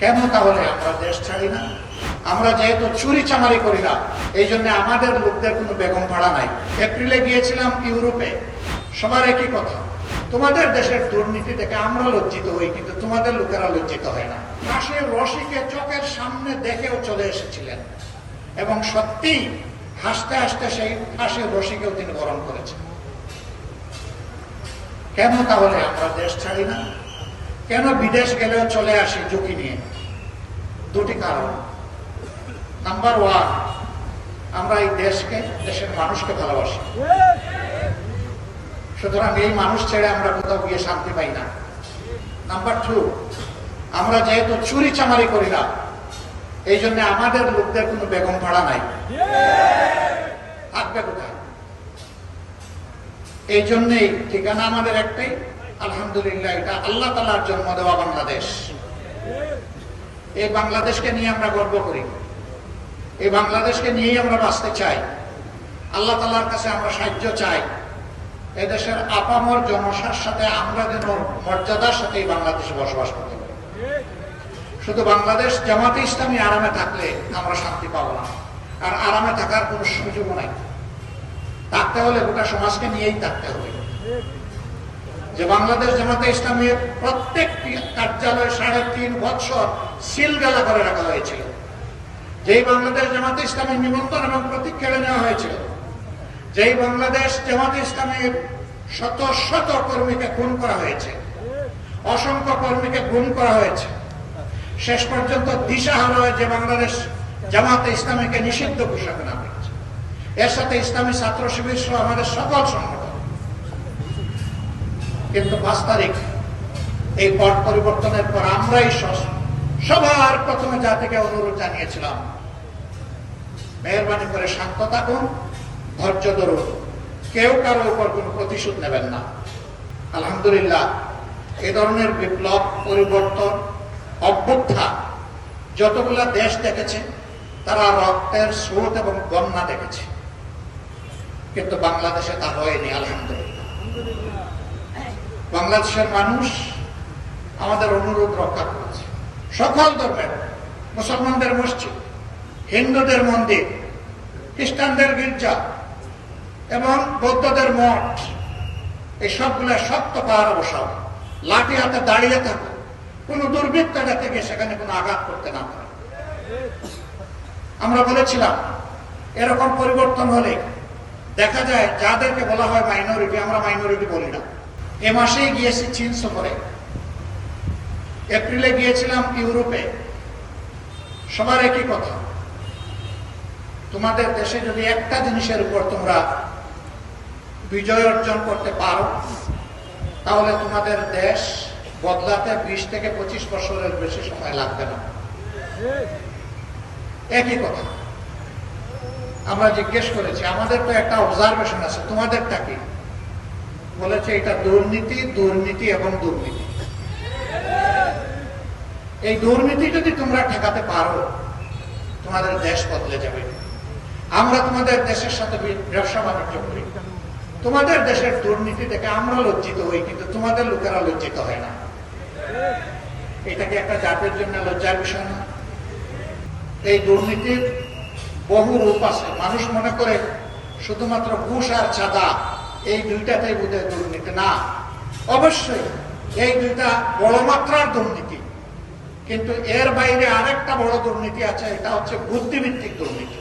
কেন তাহলে আমরা দেশ ছাড়ি না? আমরা যেহেতু চুরি চামারি করি না, এই জন্য আমাদের লোকদের কোনো বেগম ভাড়া নাই। এপ্রিলে গিয়েছিলাম ইউরোপে। সবার একই কথা, তোমাদের দেশের দুর্নীতি দেখে আমরা লজ্জিত হই, কিন্তু তোমাদের লোকেরা লজ্জিত হয় না। ফাঁসির রশিকে চোখের সামনে দেখেও চলে এসেছিলেন এবং সত্যি হাসতে হাসতে সেই ফাঁসির রশিকেও তিনি গরম করেছেন। কেন তাহলে আমরা দেশ ছাড়ি না? কেন বিদেশ গেলেও চলে আসি ঝুঁকি নিয়ে? দুটি কারণ। নাম্বার ওয়ান আমরা এই দেশকে, দেশের মানুষকে ভালোবাসি। সুতরাং এই মানুষ ছেড়ে আমরা কোথাও গিয়ে শান্তি পাই না। নাম্বার টু আমরা যেহেতু চুরি চামারি করি না, এই জন্য আমাদের লোকদের কোনো বেগম ভাড়া নাই। থাকবে কোথায়? এই জন্যেই ঠিকানা আমাদের একটাই আলহামদুলিল্লাহ, এটা আল্লাহ তালার জন্ম দেওয়া বাংলাদেশ। এই বাংলাদেশকে নিয়ে আমরা গর্ব করি। এই বাংলাদেশকে নিয়েই আমরা বাঁচতে চাই। আল্লাহ তালার কাছে আমরা সাহায্য চাই। এদেশের আপামর জনসার সাথে, আমরা যেন মর্যাদার সাথে বাংলাদেশে বসবাস করতে পারি। শুধু বাংলাদেশ জামাতে ইসলামী আরামে থাকলে আমরা শান্তি পাবো না। আর আরামে থাকার কোনো সুযোগ নাই। থাকতে হলে গোটা সমাজকে নিয়েই থাকতে হবে। যে বাংলাদেশ জামাতে ইসলামের প্রত্যেকটি কার্যালয় সাড়ে তিন বছর সিলগালা করে রাখা হয়েছিল। যেই বাংলাদেশ জামাতে ইসলামের নিমন্ত্রণ এবং প্রতীক কেড়ে নেওয়া হয়েছিল, যেই বাংলাদেশ জামাতে ইসলামের শত শত কর্মীকে খুন করা হয়েছে, অসংখ্য কর্মীকে গুম করা হয়েছে, শেষ পর্যন্ত দিশাহারা হয়ে যে বাংলাদেশ জামাতে ইসলামীকে নিষিদ্ধ ঘোষণা করা হয়েছে। এর সাথে ইসলামী ছাত্র শিবির সহ আমাদের সকল সংগঠন কিন্তু পাঁচ তারিখ, এই পট পরিবর্তনের পর আমরাই সবার প্রথমে থেকে অনুরোধ জানিয়েছিলাম, মেহরবানি করে শান্ত থাকুন, ধৈর্য ধরুন, কেউ কারও উপর কোনো প্রতিশোধ নেবেন না। আলহামদুলিল্লাহ, এ ধরনের বিপ্লব, পরিবর্তন, অভ্যুত্থান যতগুলা দেশ দেখেছে, তারা রক্তের স্রোত এবং বন্যা দেখেছে। কিন্তু বাংলাদেশে তা হয়নি, আলহামদুলিল্লাহ। বাংলাদেশের মানুষ আমাদের অনুরোধ রক্ষা করেছে। সকল ধর্মের, মুসলমানদের মসজিদ, হিন্দুদের মন্দির, খ্রিস্টানদের গির্জা এবং বৌদ্ধদের মঠ, এই সবগুলো শক্ত পাহাড় বসাও। লাঠি হাতে দাঁড়িয়ে থাকো। কোন দুর্বৃত্ত গিয়ে সেখানে কোনো আঘাত করতে না পারে। আমরা বলেছিলাম, এরকম পরিবর্তন হলে দেখা যায় যাদেরকে বলা হয় মাইনরিটি আমরা মাইনরিটি বলি না। এ মাসেই গিয়েছি চীন সফরে। এপ্রিলে গিয়েছিলাম ইউরোপে। সবার একই কথা। তোমাদের দেশে যদি একটা জিনিসের উপর তোমরা বিজয় অর্জন করতে পারো, তাহলে তোমাদের দেশ বদলাতে বিশ থেকে পঁচিশ বছরের বেশি সময় লাগবে না। একই কথা। আমরা জিজ্ঞেস করেছি, আমাদের তো একটা অবজারভেশন আছে, তোমাদেরটা কি? বলেছে এটা দুর্নীতি দুর্নীতি এবং দুর্নীতি। এই দুর্নীতি যদি তোমরা ঠেকাতে পারো, তোমাদের দেশ বদলে যাবে। আমরা তোমাদের দেশের সাথে ব্যবসা বাণিজ্য করি। তোমাদের দেশের দুর্নীতি থেকে আমরা লজ্জিত হই, কিন্তু তোমাদের লোকেরা লজ্জিত হয় না। এটা কি একটা জাতির জন্য লজ্জার বিষয় না। এই দুর্নীতির বহু রূপ আছে। মানুষ মনে করে শুধুমাত্র ঘুষ আর চাঁদা এই দুইটাতেই বোধহয় দুর্নীতি। না, অবশ্যই এই দুইটা বড় মাত্রার দুর্নীতি। কিন্তু এর বাইরে আরেকটা বড় দুর্নীতি আছে, এটা হচ্ছে বুদ্ধিভিত্তিক দুর্নীতি।